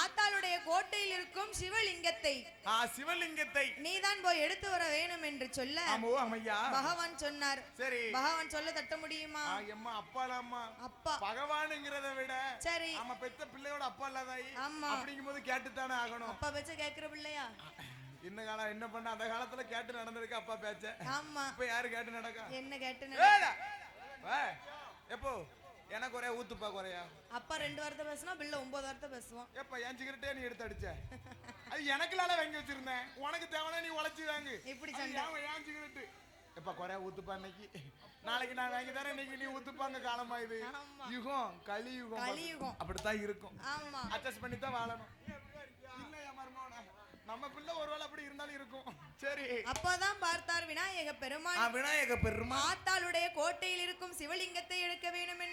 ஆத்தாளுடைய கோட்டையில் இருக்கும் சிவலிங்கத்தை ஆ சிவலிங்கத்தை. நீதான் போய் எடுத்து வர வேணும் என்று சொல்ல ஆமோ அம்மையா. பகவான் சொன்னார். சரி. பகவான் சொல்ல தட்ட முடியுமா? ஆ, எம்மா அப்பாலாம்மா அப்பா. பகவானுங்கிறத விட சரி. ஆமா பெத்த பிள்ளையோட அப்பா இல்லாதாயி ஆமா. அப்படிங்கும் போது கேட்டுத்தானே ஆகணும். அப்பா பேச்ச கேக்குற பிள்ளையா? இந்த காலம் என்ன பண்ண அந்த காலத்துல கேட்டு நடந்திருக்கு அப்பா பேச்ச. ஆமா. இப்ப யாரு கேட்டு நடக்கா? என்ன கேட்டு. எப்போ? எனக்கு ஒரே ஊத்துப்பா குறையா. அப்பா ரெண்டு வாரத்தை பேசினா பிள்ளை ஒன்பது வாரத்தை பேசுவோம் எப்ப என் சிகரெட்டே நீ எடுத்து அடிச்ச. அது எனக்குலால வாங்கி வச்சிருந்தேன். உனக்கு தேவைன்னா நீ உழைச்சி வாங்கு. இப்படி சண்டை? என் சிகரெட்டு. எப்ப குறையா ஊத்துப்பா இன்னைக்கு? நாளைக்கு நான் வாங்கி தரேன் இன்னைக்கு நீ ஊத்துப்பாங்க காலமா இது. யுகம் கலியுகம். கலியுகம். அப்படித்தான் இருக்கும். ஆமா. அட்ஜஸ்ட் பண்ணி தான் வாழணும். இல்லையா மருமகனே நம்ம பிள்ளை ஒருவேளை அப்படி இருந்தாலும் இருக்கும். சரி. அப்பதான் பார்த்தார் விநாயக பெருமான். விநாயக பெருமா ஆத்தாளுடைய கோட்டையில் இருக்கும் சிவலிங்கத்தை எடுக்க வேண்டும்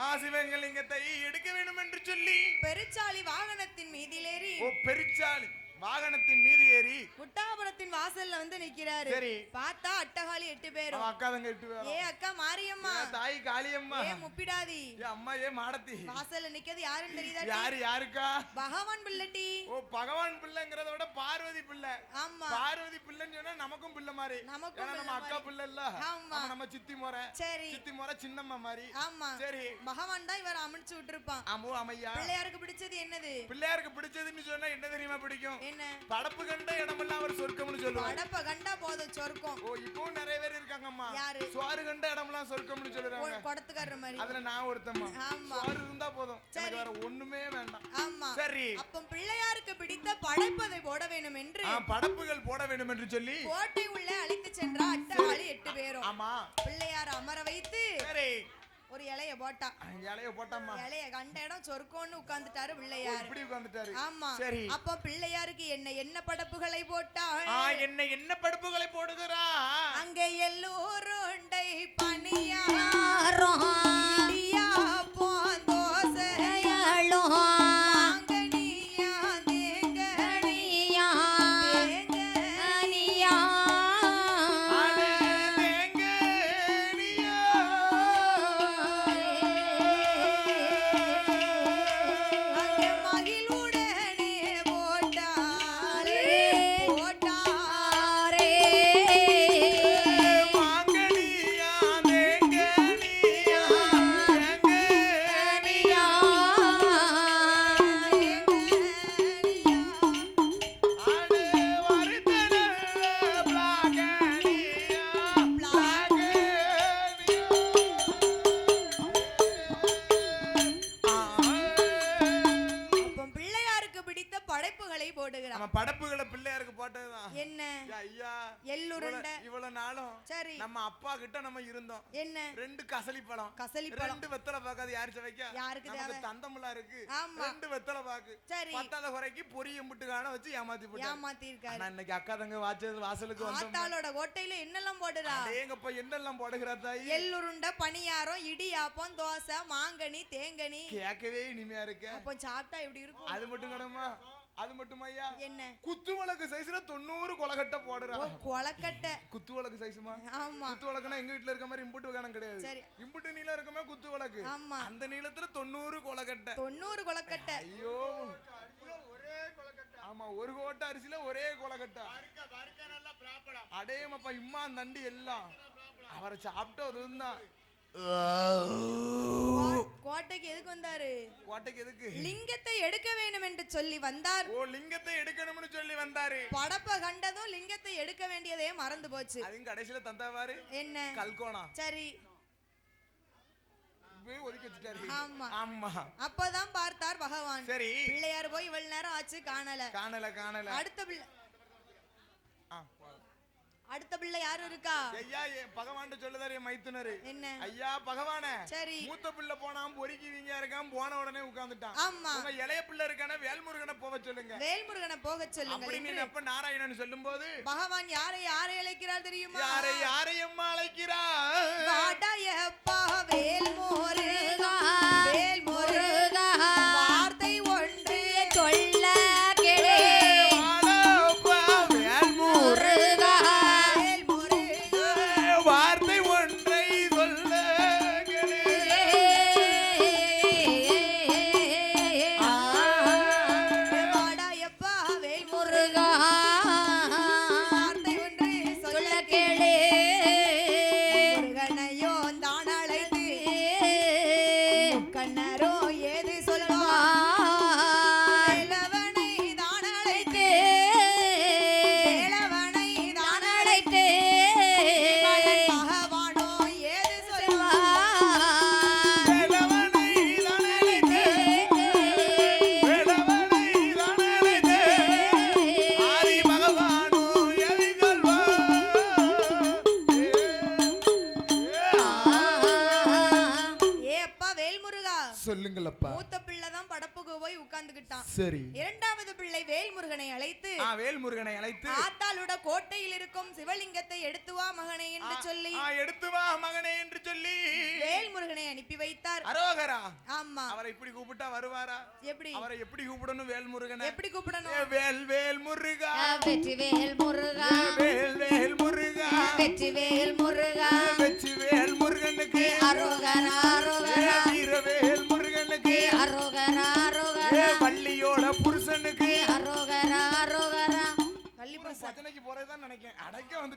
என்று ஆ சிவங்கலிங்கத்தை எடுக்க வேண்டும் என்று சொல்லி பெருச்சாளி வாகனத்தின் மீதிலேறி ஓ பெருச்சாளி வாகனத்தின் மீது ஏறி முட்டாபுரத்தின் வாசல்ல வந்து நிக்கிறாரு. சரி. பார்த்தா அட்டகாளி எட்டு பேரும். அக்கா தங்க எட்டு ஏ பேரும் அக்கா மாரியம்மா. தாய் காளியம்மா. ஏ முப்பிடாதி. ஏ அம்மா ஏ மாடத்தி. வாசல்ல நிக்கிறது யாருன்னு தெரியுதா யாரு யாருக்கா? பகவான் பிள்ளட்டி ஓ பகவான் பிள்ளைங்கிறத விட பார்வதி பிள்ளை. ஆமா. பார்வதி பிள்ளைன்னு சொன்னா நமக்கும் பிள்ளை மாதிரி. நமக்கும் நம்ம அக்கா பிள்ளை இல்ல. ஆமா. ஆமா, நம்ம சித்தி முறை. சரி. சித்தி முறை சின்னம்மா மாதிரி. ஆமா. சரி. பகவான் தான் இவரை அமைச்சு விட்டுருப்பான். அம்மு அம்மையா. பிள்ளையாருக்கு பிடிச்சது என்னது? பிள்ளையாருக்கு பிடிச்சதுன்னு சொன்னா என்ன தெரியுமா பிடிக்கும்? என்ன? படப்பு கண்ட இடமெல்லாம் அவர் சொர்க்கம்னு சொல்லுவாங்க அடப்ப கண்டா போதும் சொர்க்கம். ஓ இப்பவும் நிறைய பேர் இருக்காங்கம்மா. யாரு? சோறு கண்ட இடமெல்லாம் சொர்க்கம்னு சொல்லுறாங்க. குடத்துக்காரர் மாதிரி. அதுல நான் ஒருத்தம்மா. ஆமா. சோறு இருந்தா போதும். எனக்கு வேற ஒண்ணுமே வேண்டாம். ஆமா. சரி. அப்ப பிள்ளையாருக்கு பிடித்த படைப்பதை போட வேண்டும் என்று படப்புகள் போட வேண்டும் என்று சொல்லி கோட்டை உள்ளே அழைத்து சென்றா அட்டகாளி எட்டு பேரும். ஆமா. பிள்ளையார் அமர வைத்து சரி. ஒரு இலைய போட்டா. இலைய போட்டாம்மா. இலைய கண்ட இடம் சொர்க்கம்னு உட்கார்ந்துட்டாரு பிள்ளையார். இப்படி உட்கார்ந்துட்டாரு. ஆமா. சரி. அப்ப பிள்ளையாருக்கு என்ன என்ன படப்புகளை போட்டாள்? ஆ என்ன என்ன படுப்புகளை போடுகிறா அங்க எல்லோருண்டை போட்டதுதான் என்ன? ஐயா எள்ளுருண்டை இவ்வளவு- நாளும் சரி. நம்ம அப்பா கிட்ட நம்ம இருந்தோம். என்ன? ரெண்டு கசலி பழம். கசலி பழம். ரெண்டு வெத்தலை பாக்காது யாரு சவைக்க யாருக்கு நமக்கு? தந்தமுலா இருக்கு. ரெண்டு வெத்தலை பாக்கு. சரி. பத்தாத குறைக்கு பொரிய முட்டு காண வச்சு ஏமாத்தி போட்டாங்க ஏமாத்தி இருக்காரு ஆனா இன்னைக்கு அக்கா தங்க வாச்சது வாசலுக்கு வந்தோம். ஆத்தாளோட கோட்டையில என்னெல்லாம் போடுறா? எங்கப்பா என்னெல்லாம் போடுகிறா தாய்? எள்ளுருண்டை பணியாரம் இடியாப்பம் தோசை மாங்கனி தேங்கனி. கேட்கவே இனிமையா இருக்க. அப்போ சாப்பிட்டா எப்படி இருக்கும்? அது மட்டும் கடமா அது மட்டும் ஐயா? என்ன? குத்து விளக்கு சைஸ்ல தொண்ணூறு கொலகட்டை போடுறா. கொலக்கட்டை குத்து விளக்கு சைஸ்மா ஆமா. குத்து விளக்குனா எங்க வீட்ல இருக்க மாதிரி இம்புட்டு கணக்கு கிடையாது. சரி. இம்புட்டு நீளம் இருக்குமே குத்து விளக்கு. ஆமா. அந்த நீளத்துல தொண்ணூறு கொலக்கட்டை தொண்ணூறு கொலக்கட்டை ஐயோ. ஆமா ஒரு கோட்டை அரிசியில ஒரே கொலக்கட்டை அடேமப்பா இம்மா தண்டி எல்லாம். அவரை சாப்பிட்டு ஒரு கோட்டைக்கு எதுக்கு வந்தாரு கோட்டைக்கு எதுக்கு லிங்கத்தை எடுக்க வேண்டும் என்று சொல்லி வந்தார் ஓ லிங்கத்தை எடுக்கணும்னு சொல்லி வந்தாரு படப்ப கண்டதும் லிங்கத்தை எடுக்க வேண்டியதே மறந்து போச்சு அதுவும் கடைசியில தந்தாவாரு என்ன கல்கோணா சரி அப்பதான் பார்த்தார் பகவான் சரி பிள்ளையார் போய் இவ்வளவு நேரம் ஆச்சு காணல காணல காணல அடுத்த பிள்ளை. அடுத்த பிள்ளை யாரும் இருக்கா? ஐயா என் பகவான் சொல்லுதாரு என் மைத்துனரு. என்ன? ஐயா பகவானே சரி. மூத்த பிள்ளை போனான் பொறுக்கிவீங்க இருக்கான் போன உடனே உட்கார்ந்துட்டான். ஆமா. உங்க இளைய பிள்ளை இருக்கான வேல்முருகனை போக சொல்லுங்க. வேல்முருகனை போக சொல்லுங்கள் அப்படின்னு அப்ப நாராயணன் சொல்லும்போது பகவான் யாரை யாரை அழைக்கிறார் தெரியுமா? யாரை யாரையம்மா அழைக்கிறா வாடையப்பா வேல்முருகா ಕಣ್ಣಾರೋ உட்கார்ந்துகிட்டான். சரி. இரண்டாவது பிள்ளை வேல்முருகனை அழைத்து ஆ வேல்முருகனை அழைத்து ஆத்தாளோட கோட்டையில் இருக்கும் சிவலிங்கத்தை எடுத்து வா மகனே என்று சொல்லி ஆ, எடுத்து வா மகனே என்று சொல்லி வேல்முருகனை அனுப்பி வைத்தார். அரோகரா ஆமா. அவரை இப்படி கூப்பிட்டா வருவாரா? எப்படி? அவரை எப்படி கூப்பிடணும் வேல்முருகனை? எப்படி கூப்பிடணும்? வேல் வேல் முருகா வெற்றி வேல் முருகா வேல் வேல் முருகா வெற்றி வேல் முருகா வெச்சி வேல் முருகனுக்கு அரோகரா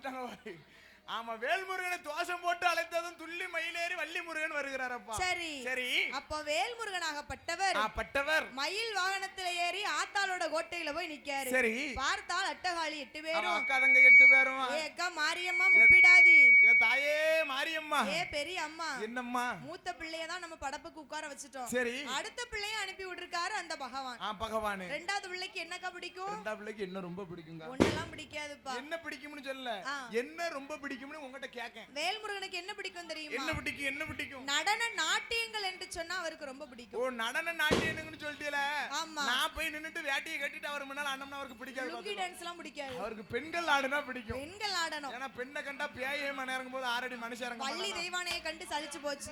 பாரு. ஆமா வேல்முருகனை தோசம் போட்டு அழைத்ததும் துள்ளி மயிலேறி வள்ளி முருகன் வருகிறாரப்பா சரி. சரி. அப்போ வேல்முருகனாகப்பட்டவர் பட்டவர். மயில் வாகனத்துல ஏறி ஆத்தாளோட கோட்டையில போய் நிக்காரு. சரி. பார்த்தால் அட்டகாளி எட்டு பேரும். அக்கா தங்க எட்டு பேரும். ஏ அக்கா மாரியம்மா முப்பிடாதி ஏ தாயே மாரியம்மா ஏ பெரிய அம்மா. என்னம்மா? மூத்த பிள்ளைய தான் நம்ம படப்புக்கு உட்கார வச்சுட்டோம். சரி. அடுத்த பிள்ளைய அனுப்பி விட்டுருக்காரு அந்த பகவான். ஆ பகவானு. ரெண்டாவது பிள்ளைக்கு என்னக்கா பிடிக்கும்? ரெண்டா பிள்ளைக்கு என்ன ரொம்ப பிடிக்குங்க ஒன்னெல்லாம் பிடிக்காதுப்பா. என்ன பிடிக்கும்னு சொல்ல ஆ. என்ன ரொம்ப பிடிக்கும்னு உங்ககிட்ட கேட்கேன் வேல்முருகனுக்கு என்ன பிடிக்கும் தெரியுமா? என்ன பிடிக்கும் என்ன பிடிக்கும்? நடன நாட்டியங்கள் என்று சொன்னா அவருக்கு ரொம்ப ஓ பிடிக்கும் நடன நாட்டியனுங்கன்னு சொல்லிட்டீல. ஆமா. நான் போய் நின்னுட்டு வேட்டியை கட்டிட்டு அவர் முன்னால அண்ணம்னா அவருக்கு பிடிக்காது பாத்துக்கோ. டான்ஸ் எல்லாம் பிடிக்காது. அவருக்கு பெண்கள் ஆடுனா பிடிக்கும். பெண்கள் ஆடணும். ஏன்னா பெண்ணை கண்டா பேயே மணி இறங்கும் போது ஆறடி மனுஷன் இறங்க பள்ளி மாட்டானா? தெய்வானையை கண்டு சலிச்சு போச்சு.